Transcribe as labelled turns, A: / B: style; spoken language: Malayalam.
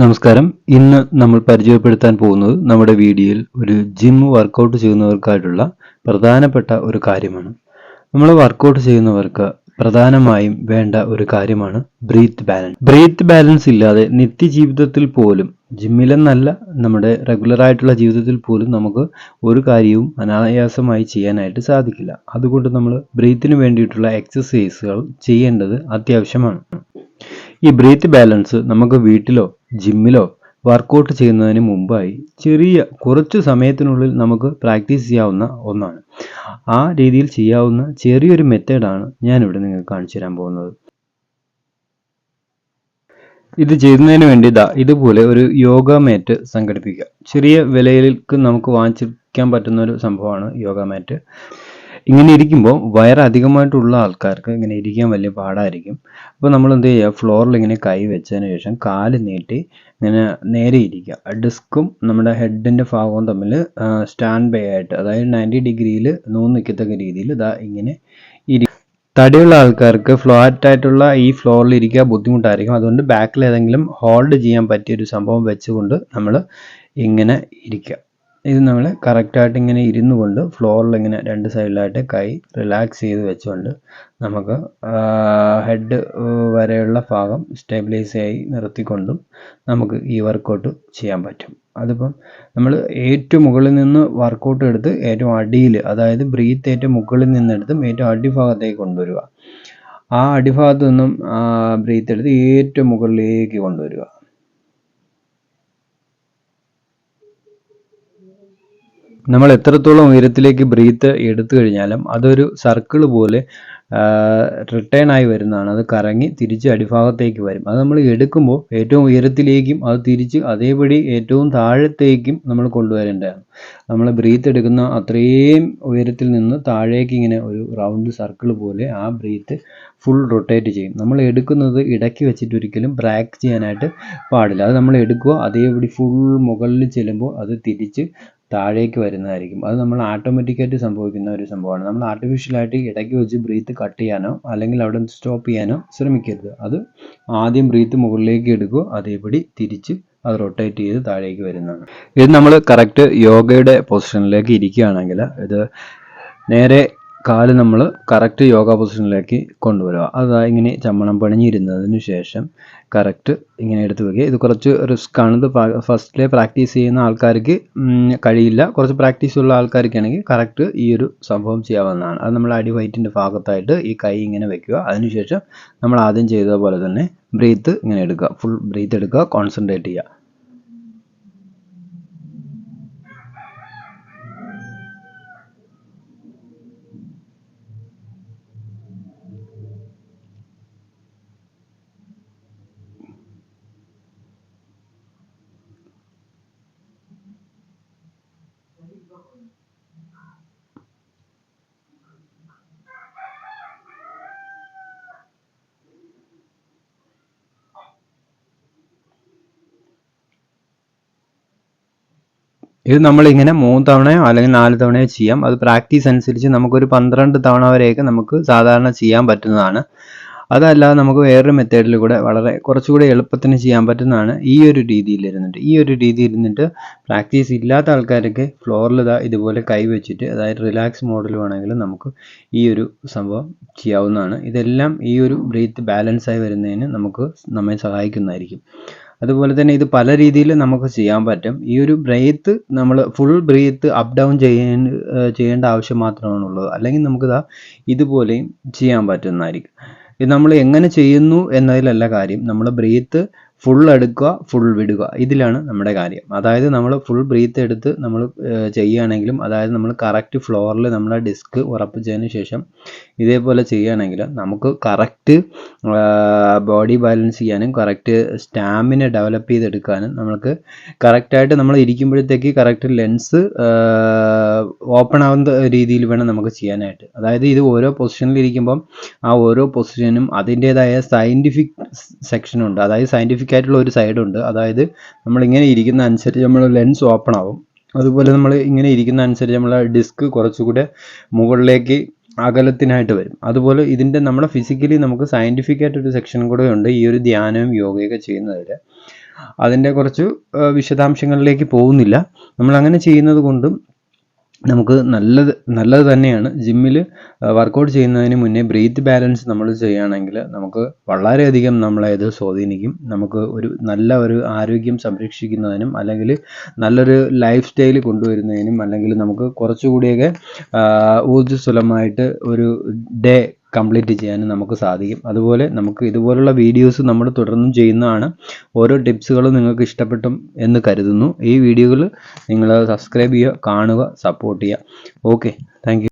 A: നമസ്കാരം. ഇന്ന് നമ്മൾ പരിചയപ്പെടുത്താൻ പോകുന്നത് നമ്മുടെ വീഡിയോയിൽ ഒരു ജിം വർക്കൗട്ട് ചെയ്യുന്നവർക്കായിട്ടുള്ള പ്രധാനപ്പെട്ട ഒരു കാര്യമാണ്. നമ്മൾ വർക്കൗട്ട് ചെയ്യുന്നവർക്ക് പ്രധാനമായും വേണ്ട ഒരു കാര്യമാണ് ബ്രീത്ത് ബാലൻസ് ബ്രീത്ത് ബാലൻസ് ഇല്ലാതെ നിത്യജീവിതത്തിൽ പോലും ജിമ്മിലെന്നല്ല നമ്മുടെ റെഗുലർ ആയിട്ടുള്ള ജീവിതത്തിൽ പോലും നമുക്ക് ഒരു കാര്യവും അനായാസമായി ചെയ്യാനായിട്ട് സാധിക്കില്ല. അതുകൊണ്ട് നമ്മൾ ബ്രീത്തിന് വേണ്ടിയിട്ടുള്ള എക്സസൈസുകൾ ചെയ്യേണ്ടത് അത്യാവശ്യമാണ്. ഈ ബ്രീത്ത് ബാലൻസ് നമുക്ക് വീട്ടിലോ ജിമ്മിലോ വർക്കൗട്ട് ചെയ്യുന്നതിന് മുമ്പായി ചെറിയ കുറച്ച് സമയത്തിനുള്ളിൽ നമുക്ക് പ്രാക്ടീസ് ചെയ്യാവുന്ന ഒന്നാണ്. ആ രീതിയിൽ ചെയ്യാവുന്ന ചെറിയൊരു മെത്തേഡാണ് ഞാനിവിടെ നിങ്ങൾക്ക് കാണിച്ചു തരാൻ പോകുന്നത്. ഇത് ചെയ്യുന്നതിന് വേണ്ടി ഇതാ ഇതുപോലെ ഒരു യോഗ മാറ്റ് സംഘടിപ്പിക്കുക. ചെറിയ വിലയിലേക്ക് നമുക്ക് വാങ്ങിച്ചിരിക്കാൻ പറ്റുന്ന ഒരു സംഭവമാണ് യോഗ മാറ്റ് ഇങ്ങനെ ഇരിക്കുമ്പോൾ വയർ അധികമായിട്ടുള്ള ആൾക്കാർക്ക് ഇങ്ങനെ ഇരിക്കാൻ വലിയ പാടായിരിക്കും. അപ്പോൾ നമ്മൾ എന്ത് ചെയ്യുക? ഫ്ലോറിൽ ഇങ്ങനെ കൈ വെച്ചതിന് ശേഷം കാൽ നീട്ടി ഇങ്ങനെ നേരെ ഇരിക്കുക. ഡിസ്ക്കും നമ്മുടെ ഹെഡിന്റെ ഭാഗവും തമ്മിൽ സ്റ്റാൻഡ് ബൈ ആയിട്ട് അതായത് നയന്റി ഡിഗ്രിയിൽ നൂന്ന് നിൽക്കത്തക്ക രീതിയിൽ ഇതാ ഇങ്ങനെ ഇരി തടിയുള്ള ആൾക്കാർക്ക് ഫ്ലാറ്റ് ആയിട്ടുള്ള ഈ ഫ്ലോറിൽ ഇരിക്കുക ബുദ്ധിമുട്ടായിരിക്കും. അതുകൊണ്ട് ബാക്കിൽ ഏതെങ്കിലും ഹോൾഡ് ചെയ്യാൻ പറ്റിയ ഒരു സംഭവം വെച്ചുകൊണ്ട് നമ്മൾ ഇങ്ങനെ ഇരിക്കുക. ഇത് നമ്മൾ കറക്റ്റായിട്ട് ഇങ്ങനെ ഇരുന്നു കൊണ്ട് ഫ്ലോറിൽ ഇങ്ങനെ രണ്ട് സൈഡിലായിട്ട് കൈ റിലാക്സ് ചെയ്ത് വെച്ചുകൊണ്ട് നമുക്ക് ഹെഡ് വരെയുള്ള ഭാഗം സ്റ്റെബിലൈസ് ആയി നിർത്തിക്കൊണ്ടും നമുക്ക് ഈ വർക്കൗട്ട് ചെയ്യാൻ പറ്റും. അതിപ്പം നമ്മൾ ഏറ്റവും മുകളിൽ നിന്ന് വർക്കൗട്ട് എടുത്ത് ഏറ്റവും അടിയിൽ അതായത് ബ്രീത്ത് ഏറ്റവും മുകളിൽ നിന്നെടുത്തും ഏറ്റവും അടിഭാഗത്തേക്ക് കൊണ്ടുവരിക. ആ അടിഭാഗത്തു നിന്നും ബ്രീത്ത് എടുത്ത് ഏറ്റവും മുകളിലേക്ക് കൊണ്ടുവരിക. നമ്മൾ എത്രത്തോളം ഉയരത്തിലേക്ക് ബ്രീത്ത് എടുത്തു കഴിഞ്ഞാലും അതൊരു സർക്കിൾ പോലെ റിട്ടേൺ ആയി വരുന്നതാണ്. അത് കറങ്ങി തിരിച്ച് അടിഭാഗത്തേക്ക് വരും. അത് നമ്മൾ എടുക്കുമ്പോൾ ഏറ്റവും ഉയരത്തിലേക്കും അത് തിരിച്ച് അതേപടി ഏറ്റവും താഴത്തേക്കും നമ്മൾ കൊണ്ടുവരേണ്ടതാണ്. നമ്മൾ ബ്രീത്ത് എടുക്കുന്ന അത്രയും ഉയരത്തിൽ നിന്ന് താഴേക്ക് ഇങ്ങനെ ഒരു റൗണ്ട് സർക്കിൾ പോലെ ആ ബ്രീത്ത് ഫുൾ റൊട്ടേറ്റ് ചെയ്യും. നമ്മൾ എടുക്കുന്നത് ഇടയ്ക്ക് വെച്ചിട്ട് ഒരിക്കലും ബ്രാക്ക് ചെയ്യാനായിട്ട് പാടില്ല. അത് നമ്മൾ എടുക്കുക അതേപടി ഫുൾ മുകളിൽ ചെല്ലുമ്പോൾ അത് തിരിച്ച് താഴേക്ക് വരുന്നതായിരിക്കും. അത് നമ്മൾ ഓട്ടോമാറ്റിക്കായിട്ട് സംഭവിക്കുന്ന ഒരു സംഭവമാണ്. നമ്മൾ ആർട്ടിഫിഷ്യലായിട്ട് ഇടയ്ക്ക് വെച്ച് ബ്രീത്ത് കട്ട് ചെയ്യാനോ അല്ലെങ്കിൽ അവിടെ സ്റ്റോപ്പ് ചെയ്യാനോ ശ്രമിക്കരുത്. അത് ആദ്യം ബ്രീത്ത് മുകളിലേക്ക് എടുക്കുക അതേപടി തിരിച്ച് അത് റൊട്ടേറ്റ് ചെയ്ത് താഴേക്ക് വരുന്നതാണ്. ഇത് നമ്മൾ കറക്റ്റ് യോഗയുടെ പൊസിഷനിലേക്ക് ഇരിക്കുകയാണെങ്കിൽ ഇത് നേരെ കാൽ നമ്മൾ കറക്റ്റ് യോഗ പൊസിഷനിലേക്ക് കൊണ്ടുവരിക. അതാ ഇങ്ങനെ ചമ്മണം പണിഞ്ഞിരുന്നതിന് ശേഷം കറക്റ്റ് ഇങ്ങനെ എടുത്തു വയ്ക്കുക ഇത് കുറച്ച് റിസ്ക് ആണ്. ഇത് ഫസ്റ്റിലെ പ്രാക്ടീസ് ചെയ്യുന്ന ആൾക്കാർക്ക് കഴിയില്ല. കുറച്ച് പ്രാക്ടീസ് ഉള്ള ആൾക്കാർക്ക് ആണെങ്കിൽ കറക്റ്റ് ഈ ഒരു സംഭവം ചെയ്യാവുന്നതാണ്. അത് നമ്മൾ അടി വയറ്റിന്റെ ഭാഗത്തായിട്ട് ഈ കൈ ഇങ്ങനെ വെക്കുക. അതിനുശേഷം നമ്മൾ ആദ്യം ചെയ്ത പോലെ തന്നെ ബ്രീത്ത് ഇങ്ങനെ എടുക്കുക. ഫുൾ ബ്രീത്ത് എടുക്കുക. കോൺസെൻട്രേറ്റ് ചെയ്യുക. ഇത് നമ്മളിങ്ങനെ മൂന്ന് തവണയോ അല്ലെങ്കിൽ നാല് തവണയോ ചെയ്യാം. അത് പ്രാക്ടീസ് അനുസരിച്ച് നമുക്കൊരു പന്ത്രണ്ട് തവണ വരെയൊക്കെ നമുക്ക് സാധാരണ ചെയ്യാൻ പറ്റുന്നതാണ്. അതല്ലാതെ നമുക്ക് വേറൊരു മെത്തേഡിൽ കൂടെ വളരെ കുറച്ചുകൂടി എളുപ്പത്തിന് ചെയ്യാൻ പറ്റുന്നതാണ് ഈ ഒരു രീതിയിൽ ഇരുന്നിട്ട്. ഈ ഒരു രീതിയിൽ ഇരുന്നിട്ട് പ്രാക്ടീസ് ഇല്ലാത്ത ആൾക്കാർക്ക് ഫ്ലോറിൽ ഇതാ ഇതുപോലെ കൈവച്ചിട്ട് അതായത് റിലാക്സ് മോഡൽ വേണമെങ്കിൽ നമുക്ക് ഈ ഒരു സംഭവം ചെയ്യാവുന്നതാണ്. ഇതെല്ലാം ഈ ഒരു ബ്രീത്ത് ബാലൻസ് ആയി വരുന്നതിന് നമുക്ക് നമ്മെ സഹായിക്കുന്നതായിരിക്കും. അതുപോലെ തന്നെ ഇത് പല രീതിയിൽ നമുക്ക് ചെയ്യാൻ പറ്റും. ഈ ഒരു ബ്രീത്ത് നമ്മൾ ഫുൾ ബ്രീത്ത് അപ്പ് ഡൗൺ ചെയ്യേണ്ട ചെയ്യേണ്ട ആവശ്യം മാത്രമാണുള്ളത്. അല്ലെങ്കിൽ നമുക്കിതാ ഇതുപോലെയും ചെയ്യാൻ പറ്റുന്നതായിരിക്കും. ഇത് നമ്മൾ എങ്ങനെ ചെയ്യുന്നു എന്നതിലല്ല കാര്യം. നമ്മൾ ബ്രീത്ത് ഫുൾ എടുക്കുക ഫുൾ വിടുക. ഇതിലാണ് നമ്മുടെ കാര്യം. അതായത് നമ്മൾ ഫുൾ ബ്രീത്ത് എടുത്ത് നമ്മൾ ചെയ്യുകയാണെങ്കിലും അതായത് നമ്മൾ കറക്റ്റ് ഫ്ലോറിൽ നമ്മളെ ഡിസ്ക് ഉറപ്പിച്ചതിന് ശേഷം ഇതേപോലെ ചെയ്യുകയാണെങ്കിൽ നമുക്ക് കറക്റ്റ് ബോഡി ബാലൻസ് ചെയ്യാനും കറക്റ്റ് സ്റ്റാമിന ഡെവലപ്പ് ചെയ്തെടുക്കാനും നമുക്ക് കറക്റ്റായിട്ട് നമ്മൾ ഇരിക്കുമ്പോഴത്തേക്ക് കറക്റ്റ് ലെൻസ് ഓപ്പൺ ആവുന്ന രീതിയിൽ വേണം നമുക്ക് ചെയ്യാനായിട്ട്. അതായത് ഇത് ഓരോ പൊസിഷനിൽ ഇരിക്കുമ്പം ആ ഓരോ പൊസിഷനും അതിന്റേതായ സയന്റിഫിക് സെക്ഷനുണ്ട് അതായത് സയന്റിഫിക് ആയിട്ടുള്ള ഒരു സൈഡുണ്ട് അതായത് നമ്മൾ ഇങ്ങനെ ഇരിക്കുന്ന അനുസരിച്ച് നമ്മൾ ലെൻസ് ഓപ്പൺ ആവും. അതുപോലെ നമ്മൾ ഇങ്ങനെ ഇരിക്കുന്ന അനുസരിച്ച് നമ്മൾ ഡിസ്ക് കുറച്ചുകൂടെ മുകളിലേക്ക് അകലത്തിനായിട്ട് വരും. അതുപോലെ ഇതിന്റെ നമ്മുടെ ഫിസിക്കലി നമുക്ക് സയന്റിഫിക് ആയിട്ടൊരു സെക്ഷൻ കൂടെ ഉണ്ട് ഈ ഒരു ധ്യാനവും യോഗയൊക്കെ ചെയ്യുന്നതിൽ അതിന്റെ കുറച്ച് വിശദാംശങ്ങളിലേക്ക് പോകുന്നില്ല. നമ്മൾ അങ്ങനെ ചെയ്യുന്നത് കൊണ്ടും നമുക്ക് നല്ലത് നല്ലത് തന്നെയാണ്. ജിമ്മിൽ വർക്കൗട്ട് ചെയ്യുന്നതിന് മുന്നേ ബ്രീത്ത് ബാലൻസ് നമ്മൾ ചെയ്യുകയാണെങ്കിൽ നമുക്ക് വളരെയധികം നമ്മളെ ഇത് സ്വാധീനിക്കും. നമുക്ക് ഒരു നല്ല ഒരു ആരോഗ്യം സംരക്ഷിക്കുന്നതിനും അല്ലെങ്കിൽ നല്ലൊരു ലൈഫ് സ്റ്റൈൽ കൊണ്ടുവരുന്നതിനും അല്ലെങ്കിൽ നമുക്ക് കുറച്ചുകൂടിയൊക്കെ ഊർജസ്വലമായിട്ട് ഒരു ഡേ കംപ്ലീറ്റ് ചെയ്യാനും നമുക്ക് സാധിക്കും. അതുപോലെ നമുക്ക് ഇതുപോലുള്ള വീഡിയോസ് നമ്മൾ തുടർന്നും ചെയ്യുന്നതാണ്. ഓരോ ടിപ്സുകളും നിങ്ങൾക്ക് ഇഷ്ടപ്പെട്ടും എന്ന് കരുതുന്നു. ഈ വീഡിയോകൾ നിങ്ങൾ സബ്സ്ക്രൈബ് ചെയ്യുക കാണുക സപ്പോർട്ട് ചെയ്യുക. Okay thank